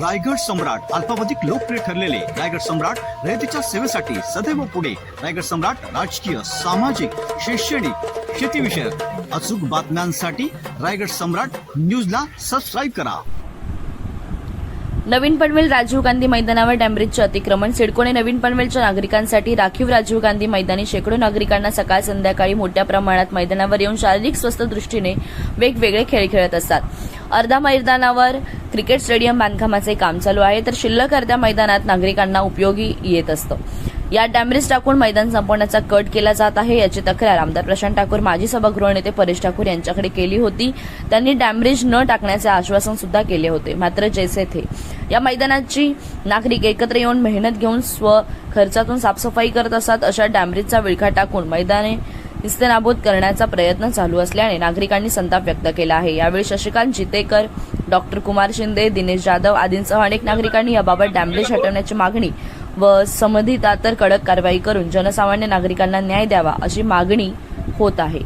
रायगड सम्राट अल्पावधिक लोकप्रिय ठरलेले रायगड सम्राट रयतेच्या सेवेसाठी सदैव पुढे. रायगड सम्राट राजकीय सामाजिक शैक्षणिक शेतीविषयक अचूक बातम्यांसाठी रायगड सम्राट न्यूजला सबस्क्राईब करा. नवीन पनवेल राजीव गांधी मैदानावर डॅम्ब्रिजचे अतिक्रमण. सिडकोने नवीन पनवेलच्या नागरिकांसाठी राखीव राजीव गांधी मैदानी शेकडो नागरिकांना सकाळ संध्याकाळी मोठ्या प्रमाणात मैदानावर येऊन शारीरिक स्वस्थ दृष्टीने वेगवेगळे खेळ खेळत असतात. अर्धा मैदानावर क्रिकेट स्टेडियम बांधकामाचे काम चालू आहे. तर शिल्लक अर्ध्या मैदानात नागरिकांना उपयोगी येत असतं. या डॅमरेज टाकून मैदान संपवण्याचा कट केला जात आहे याची तक्रार आमदार प्रशांत ठाकूर माजी सभागृह नेते परेश ठाकूर यांच्याकडे केली होती. त्यांनी डॅमरेज न टाकण्याचे आश्वासन सुद्धा केले होते. मात्र जैसे थे. या मैदानाची नागरिक एकत्र येऊन मेहनत घेऊन स्व खर्चातून साफसफाई करत असतात. अशा डॅमरेजचा विळखा टाकून मैदाने निस्तेनाबूत करण्याचा प्रयत्न चालू असल्याने नागरिकांनी संताप व्यक्त केला आहे. यावेळी शशिकांत जितेकर डॉक्टर कुमार शिंदे दिनेश जाधव आदींसह अनेक नागरिकांनी याबाबत डॅम्ब्रिज हटवण्याची मागणी व संबंधितांतर कडक कारवाई करून जनसामान्य नागरिकांना न्याय द्यावा अशी मागणी होत आहे.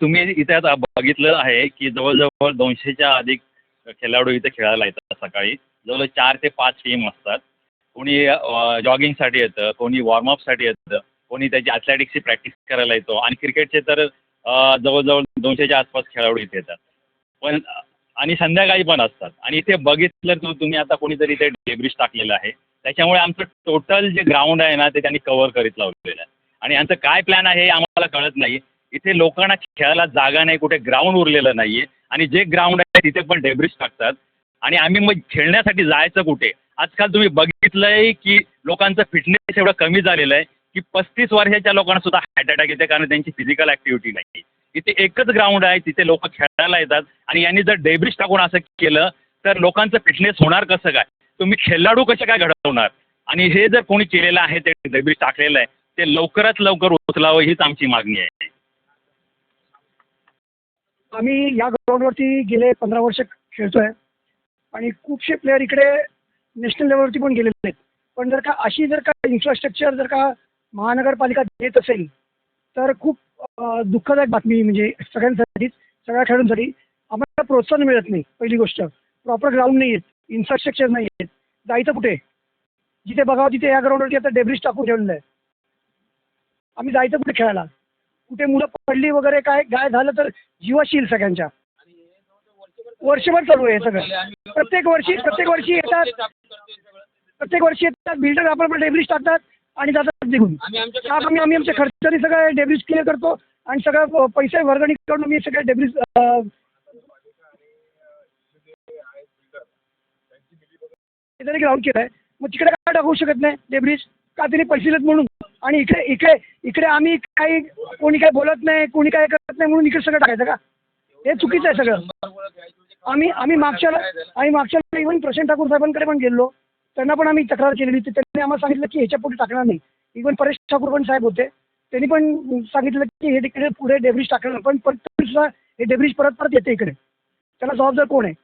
तुम्ही इथे आता बघितलं आहे की जवळजवळ दोनशेच्या अधिक खेळाडू इथे खेळायला येतात सकाळी. जवळ चार ते पाच टीम असतात. कोणी जॉगिंगसाठी येतं कोणी वॉर्मअपसाठी येतं कोणी त्याची ॲथलेटिक्सची प्रॅक्टिस करायला येतो आणि क्रिकेटचे तर जवळजवळ दोनशेच्या आसपास खेळाडू इथे येतात. पण आणि संध्याकाळी पण असतात. आणि इथे बघितलं तू तुम्ही आता कोणीतरी इथे डेब्रिज टाकलेलं आहे. त्याच्यामुळे आमचं टोटल जे ग्राउंड आहे ना ते त्यांनी कव्हर करीत लावलेलं आहे. आणि यांचं काय प्लॅन आहे हे आम्हाला कळत नाही. इथे लोकांना खेळायला जागा नाही कुठे ग्राउंड उरलेलं नाही आहे आणि जे ग्राउंड आहे तिथे पण डेब्रिज टाकतात. आणि आम्ही मग खेळण्यासाठी जायचं कुठे? आजकाल तुम्ही बघितलं आहे की लोकांचं फिटनेस एवढं कमी झालेलं आहे की पस्तीस वर्षाच्या लोकांना सुद्धा हार्ट अटॅक येते कारण त्यांची फिजिकल ॲक्टिव्हिटी नाही. इथे एकच ग्राउंड आहे तिथे लोक खेळायला येतात. आणि यांनी जर डेब्रिज टाकून असं केलं तर लोकांचं फिटनेस होणार कसं काय? तुम्ही खेळाडू कसे काय घडवणार? आणि हे जर कोणी केलेलं आहे ते डेब्रिज टाकलेलं आहे ते लवकरात लवकर उचलावं हीच आमची मागणी आहे. आम्ही या ग्राउंडवरती गेले पंधरा वर्ष खेळतोय. आणि खूपशे प्लेअर इकडे नॅशनल लेवलवरती पण गेलेले आहेत. पण जर का अशी जर का इन्फ्रास्ट्रक्चर जर का महानगरपालिका देत असेल तर खूप दुःखदायक बातमी म्हणजे सगळ्यांसाठीच सगळ्या खेळाडूंसाठी आम्हाला प्रोत्साहन मिळत नाही पहिली गोष्ट. प्रॉपर ग्राउंड नाही आहेत इन्फ्रास्ट्रक्चर नाही आहेत. जायचं कुठे? जिथे बघावं तिथे या ग्राउंडवरती आता डेब्रिज टाकून ठेवलेलं आहे. आम्ही जायचं कुठे खेळायला? कुठे मुलं पडली वगैरे काय काय झालं तर जीवाशी सगळ्यांच्या. वर्षभर चालू आहे हे सगळं. प्रत्येक वर्षी प्रत्येक वर्षी येतात. प्रत्येक वर्षी येतात. बिल्डर आपण डेब्रिज टाकतात आणि जातात निघून. का आम्ही आम्ही आमच्या खर्चाने सगळं डेब्रिज क्लिअर करतो आणि सगळं पैसे वर्गणी करून आम्ही सगळे डेब्रिज ग्राउंड केलं आहे मग तिकडे काय टाकू शकत नाही डेब्रिज? का त्यांनी पैसे देत म्हणून? आणि इकडे इकडे इकडे आम्ही काही कोणी काय बोलत नाही कोणी काय करत नाही म्हणून इकडे सगळं टाकायचं का? हे चुकीचं आहे सगळं. आम्ही आम्ही मागच्या आम्ही मागच्या इव्हन प्रशांत ठाकूर साहेबांकडे पण गेलो त्यांना पण आम्ही तक्रार केलेली. तर त्यांनी आम्हाला सांगितलं की ह्याच्या पुढे टाकणार नाही. इव्हन परेश ठाकूर पण साहेब होते. त्यांनी पण सांगितलं की हे तिकडे पुढे डेब्रिज टाकणार पण पण तरी सुद्धा हे डेब्रिज परत परत येते इकडे. त्याला जबाबदार कोण आहे?